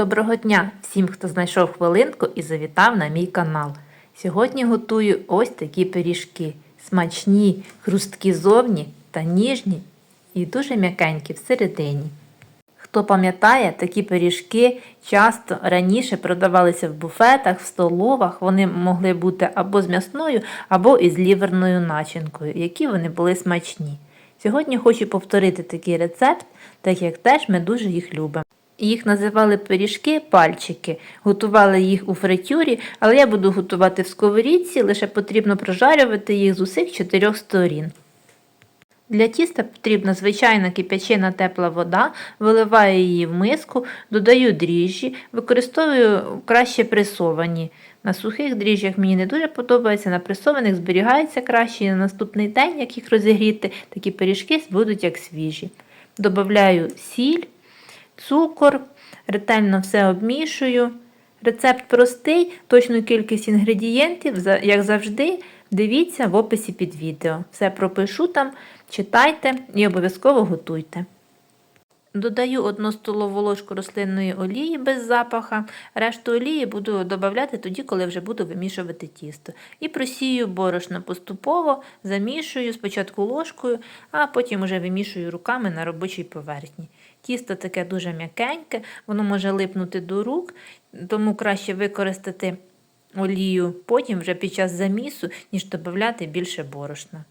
Доброго дня всім, хто знайшов хвилинку і завітав на мій канал. Сьогодні готую ось такі пиріжки. Смачні, хрусткі зовні та ніжні і дуже м'якенькі всередині. Хто пам'ятає, такі пиріжки часто раніше продавалися в буфетах, в столовах. Вони могли бути або з м'ясною, або із ліверною начинкою, які вони були смачні. Сьогодні хочу повторити такий рецепт, так як теж ми дуже їх любимо. Їх називали пиріжки пальчики. Готували їх у фритюрі, але я буду готувати в сковорідці, лише потрібно прожарювати їх з усіх чотирьох сторін. Для тіста потрібна звичайна кип'ячена тепла вода, виливаю її в миску, додаю дріжджі, використовую краще пресовані. На сухих дріжджах мені не дуже подобається, на пресованих зберігається краще і на наступний день, як їх розігріти, такі пиріжки будуть як свіжі. Добавляю сіль, цукор, ретельно все обмішую. Рецепт простий, точну кількість інгредієнтів, як завжди, дивіться в описі під відео. Все пропишу там, читайте і обов'язково готуйте. Додаю 1 столову ложку рослинної олії без запаха. Решту олії буду додавати тоді, коли вже буду вимішувати тісто. І просію борошно поступово, замішую спочатку ложкою, а потім вже вимішую руками на робочій поверхні. Тісто таке дуже м'якеньке, воно може липнути до рук, тому краще використати олію потім вже під час замісу, ніж додати більше борошна.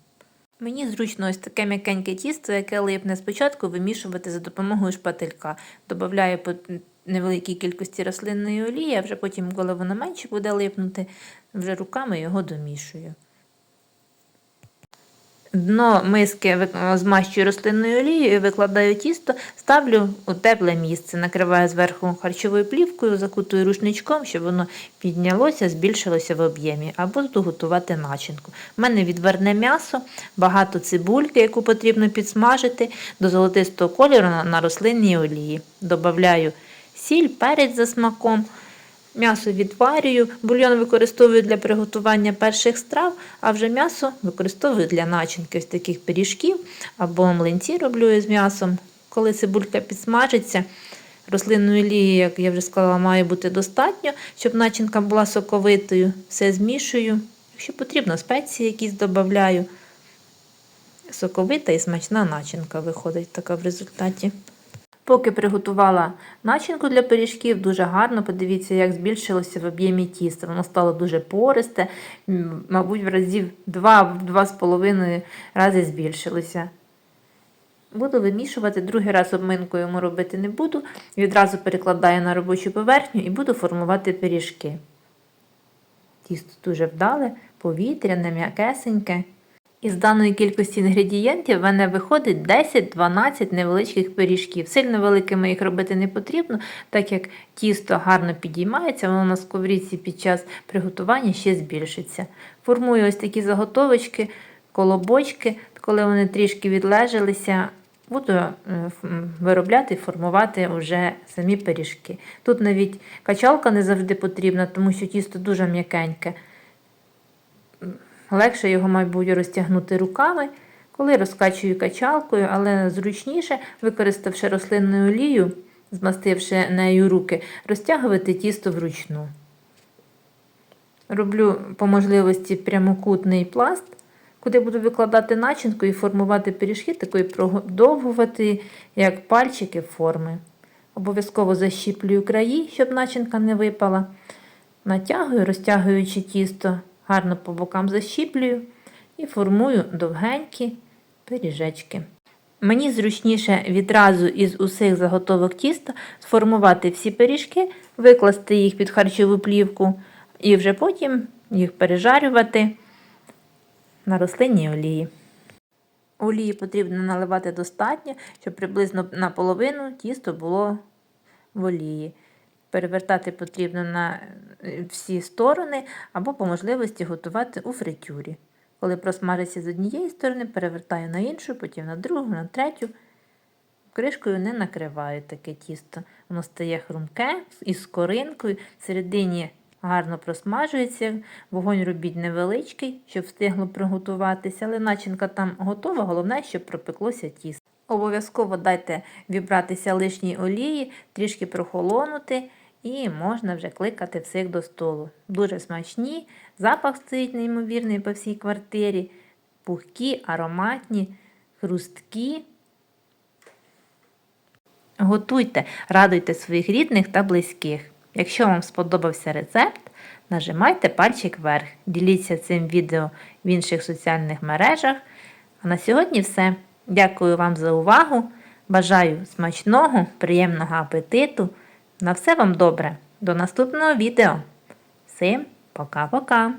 Мені зручно ось таке м'якеньке тісто, яке липне спочатку вимішувати за допомогою шпателька. Добавляю по невеликій кількості рослинної олії, а вже потім, коли воно менше буде липнути, вже руками його домішую. Дно миски змащую рослинною олією, викладаю тісто, ставлю у тепле місце, накриваю зверху харчовою плівкою, закутую рушничком, щоб воно піднялося, збільшилося в об'ємі, або буду начинку. У мене відварне м'ясо, багато цибульки, яку потрібно підсмажити до золотистого кольору на рослинній олії. Добавляю сіль, перець за смаком. М'ясо відварюю, бульйон використовую для приготування перших страв, а вже м'ясо використовую для начинки ось таких пиріжків або млинці роблю із м'ясом. Коли цибулька підсмажиться, рослинної олії, як я вже сказала, має бути достатньо, щоб начинка була соковитою. Все змішую. Якщо потрібно, спеції якісь додаю. Соковита і смачна начинка виходить така в результаті. Поки приготувала начинку для пиріжків, дуже гарно подивіться, як збільшилося в об'ємі тіста. Воно стало дуже пористе, мабуть, в разів 2-2,5 рази збільшилося. Буду вимішувати, другий раз обминку йому робити не буду. Відразу перекладаю на робочу поверхню і буду формувати пиріжки. Тісто дуже вдале, повітряне, м'якесеньке. Із даної кількості інгредієнтів в мене виходить 10-12 невеличких пиріжків. Сильно великими їх робити не потрібно, так як тісто гарно підіймається, воно на сковорідці під час приготування ще збільшиться. Формую ось такі заготовочки, колобочки, коли вони трішки відлежалися, буду е, виробляти і формувати вже самі пиріжки. Тут навіть качалка не завжди потрібна, тому що тісто дуже м'якеньке. Легше його, мабуть, розтягнути руками, коли розкачую качалкою, але зручніше, використавши рослинну олію, змастивши нею руки, розтягувати тісто вручну. Роблю по можливості прямокутний пласт, куди буду викладати начинку і формувати пиріжки, такої продовгувати, як пальчики форми. Обов'язково защіплюю краї, щоб начинка не випала. Натягую, розтягуючи тісто, гарно по бокам защіплюю і формую довгенькі пиріжечки. Мені зручніше відразу із усіх заготовок тіста сформувати всі пиріжки, викласти їх під харчову плівку і вже потім їх пережарювати на рослинній олії. Олії потрібно наливати достатньо, щоб приблизно наполовину тісто було в олії. Перевертати потрібно на всі сторони або по можливості готувати у фритюрі. Коли просмажиться з однієї сторони, перевертаю на іншу, потім на другу, на третю. Кришкою не накриваю таке тісто. Воно стає хрумке із скоринкою, всередині гарно просмажується, вогонь робіть невеличкий, щоб встигло приготуватися, але начинка там готова, головне, щоб пропеклося тісто. Обов'язково дайте вібратися лишній олії, трішки прохолонути і можна вже кликати всіх до столу. Дуже смачні, запах стоїть неймовірний по всій квартирі, пухкі, ароматні, хрусткі. Готуйте, радуйте своїх рідних та близьких. Якщо вам сподобався рецепт, нажимайте пальчик вверх, діліться цим відео в інших соціальних мережах. А на сьогодні все. Дякую вам за увагу. Бажаю смачного, приємного апетиту. На все вам добре. До наступного відео. Всім пока-пока!